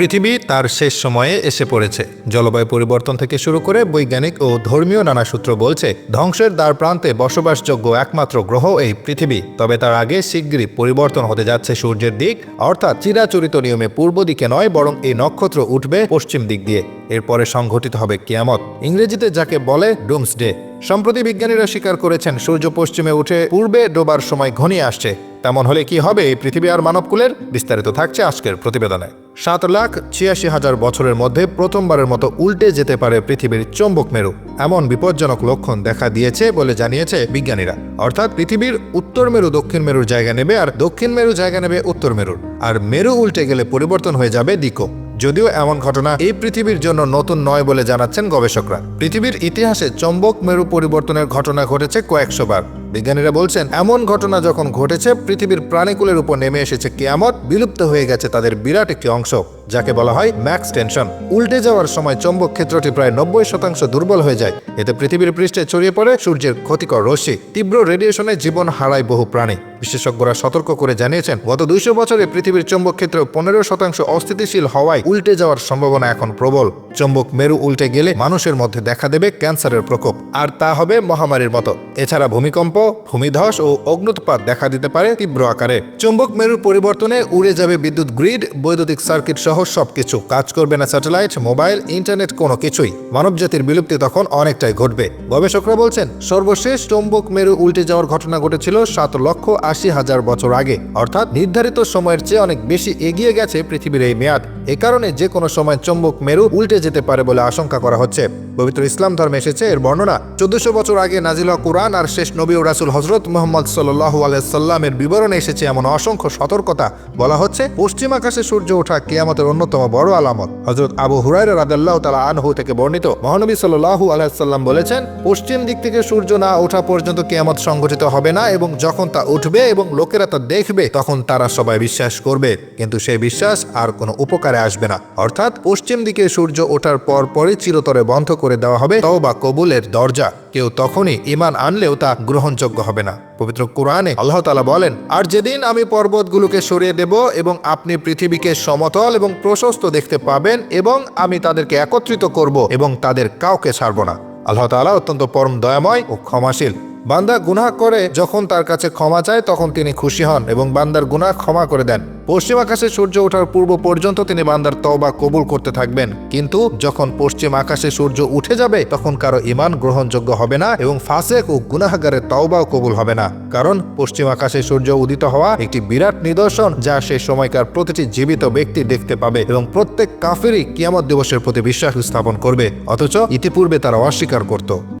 পৃথিবী তার শেষ সময়ে এসে পড়েছে। জলবায়ু পরিবর্তন থেকে শুরু করে বৈজ্ঞানিক ও ধর্মীয় নানা সূত্র বলছে, ধ্বংসের দ্বার প্রান্তে বসবাসযোগ্য একমাত্র গ্রহ এই পৃথিবী। তবে তার আগে শিগগিরই পরিবর্তন হতে যাচ্ছে সূর্যের দিক, অর্থাৎ চিরাচরিত নিয়মে পূর্ব দিকে নয়, বরং এই নক্ষত্র উঠবে পশ্চিম দিক দিয়ে। এরপরে সংঘটিত হবে কিয়ামত। ইংরেজিতে যাকে বলে ডুমসডে। সম্প্রতি বিজ্ঞানীরা স্বীকার করেছেন, সূর্য পশ্চিমে উঠে পূর্বে ডোবার সময় ঘনিয়ে আসছে। তেমন হলে কি হবে? এই পৃথিবী আর মানবকুলের বিস্তারিত থাকছে আজকের প্রতিবেদনে। সাত লাখ ছিয়াশি হাজার বছরের মধ্যে প্রথমবারের মতো উল্টে যেতে পারে পৃথিবীর চৌম্বক মেরু। এমন বিপজ্জনক লক্ষণ দেখা দিয়েছে বলে জানিয়েছে বিজ্ঞানীরা। অর্থাৎ পৃথিবীর উত্তর মেরু, দক্ষিণ মেরুর জায়গা নেবে আর দক্ষিণ মেরু জায়গা নেবে উত্তর মেরুর। আর মেরু উল্টে গেলে পরিবর্তন হয়ে যাবে দিকও যদিও এমন ঘটনা এই পৃথিবীর জন্য নতুন নয় বলে জানাচ্ছেন গবেষকরা। পৃথিবীর ইতিহাসে চম্বক মেরু পরিবর্তনের ঘটনা ঘটেছে কয়েকশো বার। বিজ্ঞানীরা বলছেন, এমন ঘটনা যখন ঘটেছে, পৃথিবীর প্রাণীকুলের উপর নেমে এসেছে কেয়ামত, বিলুপ্ত হয়ে গেছে তাদের বিরাট একটি অংশ, যাকে বলা হয় ম্যাক্স টেনশন। উল্টে যাওয়ার সময় চম্বক ক্ষেত্রটি প্রায় নব্বই শতাংশ দুর্বল হয়ে যায়। এতে পৃথিবীর পৃষ্ঠে ছড়িয়ে পড়ে সূর্যের ক্ষতিকর রশ্মি। তীব্র রেডিয়েশনে জীবন হারায় বহু প্রাণী। বিশেষজ্ঞরা সতর্ক করে জানিয়েছেন, গত দুইশো বছরে পৃথিবীর চৌম্বক ক্ষেত্র পনেরো শতাংশ অস্থিতিশীল হওয়ায় উল্টে যাওয়ার সম্ভাবনা এখন প্রবল। চৌম্বক মেরু উল্টে গেলে মানুষের মধ্যে দেখা দেবে ক্যান্সারের প্রকোপ। আর তা হবে মহামারীর মতো। এছাড়া ভূমিকম্প, ভূমিধস ও অগ্নুৎপাত দেখা দিতে পারে তীব্র আকারে। চৌম্বক মেরুর পরিবর্তনে উড়ে যাবে বিদ্যুৎ গ্রিড, বৈদ্যুতিক সার্কিট সহ সবকিছু। কাজ করবে না স্যাটেলাইট, মোবাইল, ইন্টারনেট কোনো কিছুই। মানবজাতির বিলুপ্তি তখন অনেকটাই ঘটবে। গবেষকরা বলছেন, সর্বশেষ চৌম্বক মেরু উল্টে যাওয়ার ঘটনা ঘটেছিল সাত লক্ষ আশি হাজার বছর আগে। অর্থাৎ নির্ধারিত সময়ের চেয়ে অনেক বেশি এগিয়ে গেছে পৃথিবীর এই মেয়াদ। এ কারণে যে কোনো সময় চৌম্বক মেরু উল্টে যেতে পারে বলে আশঙ্কা করা হচ্ছে। পবিত্র ইসলাম ধর্মে এসেছে এর বর্ণনা, চোদ্দশো বছর আগে নাজিল হওয়া কুরআন আর শেষ নবী ও রাসুল হজরত মোহাম্মদ সাল্লাহ আলাইসাল্লামের বিবরণে এসেছে এমন অসংখ্য সতর্কতা। বলা হচ্ছে, পশ্চিম আকাশে সূর্য ওঠা কিয়ামতের অন্যতম বড় আলামত। হজরত আবু হুরাইরা রাদাল্লাহ তালা আনহু থেকে বর্ণিত, মহানবী সাল্লাহু আলাইসাল্লাম বলেছেন, পশ্চিম দিক থেকে সূর্য না ওঠা পর্যন্ত কেয়ামত সংঘটিত হবে না এবং যখন তা উঠবে এবং লোকেরা তা দেখবে, তখন তারা সবাই বিশ্বাস করবে। কিন্তু সেই বিশ্বাস আর কোনো উপকারে আসবে না। অর্থাৎ, পশ্চিম দিকে সূর্য ওঠার পর পরই চিরতরে বন্ধ করে দেওয়া হবে, তওবা কবুলের দরজা। কেউ তখনই ইমান আনলেও তা গ্রহণযোগ্য হবে না। পবিত্র কোরআনে আল্লাহ তালা বলেন, আর যেদিন আমি পর্বতগুলোকে সরিয়ে দেব এবং আপনি পৃথিবীকে সমতল এবং প্রশস্ত দেখতে পাবেন এবং আমি তাদেরকে একত্রিত করব এবং তাদের কাউকে ছাড়ব না। আল্লাহ তাআলা অত্যন্ত পরম দয়াময় ও ক্ষমাশীল। বান্দা গুনাহ করে যখন তার কাছে ক্ষমা চায়, তখন তিনি খুশি হন এবং বান্দার গুনাহ ক্ষমা করে দেন। পশ্চিম আকাশে সূর্য ওঠার পূর্ব পর্যন্ত তিনি বান্দার তওবা কবুল করতে থাকবেন। কিন্তু যখন পশ্চিম আকাশে সূর্য উঠে যাবে, তখন কারও ইমান গ্রহণযোগ্য হবে না এবং ফাসেক ও গুনাহগারের তওবাও কবুল হবে না। কারণ পশ্চিম আকাশে সূর্য উদিত হওয়া একটি বিরাট নিদর্শন যা সেই সময়কার প্রতিটি জীবিত ব্যক্তি দেখতে পাবে এবং প্রত্যেক কাফেরই কিয়ামত দিবসের প্রতি বিশ্বাস স্থাপন করবে। অথচ ইতিপূর্বে তারা অস্বীকার করত।